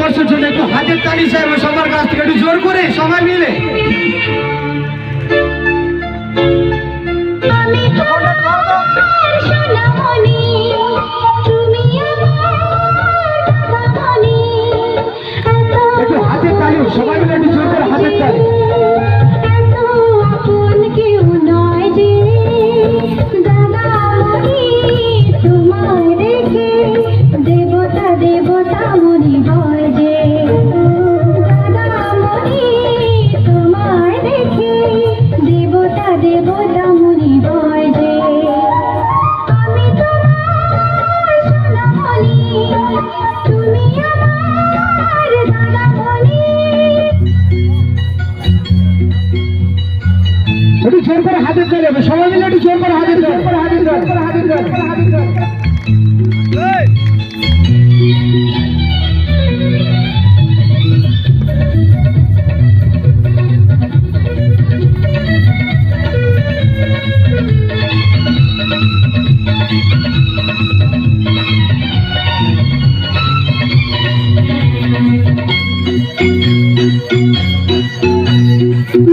সংঘর্ষের জন্য একটু হাতের তালি সাহেব সবার কাছ থেকে একটু জোর করে সবাই মিলে। একটু হাতের তালি সবাই মিলে একটু জোর করে হাতের তালি। জোর করে হাতে চলে যাবে সবাই মিলে একটু জোর করে হাতে জোর করে হাতে জোর করে হাতে জোর করে হাতে জোর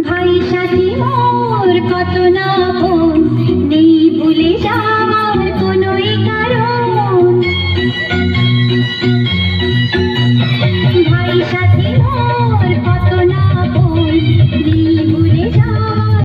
ভাই ঘটনা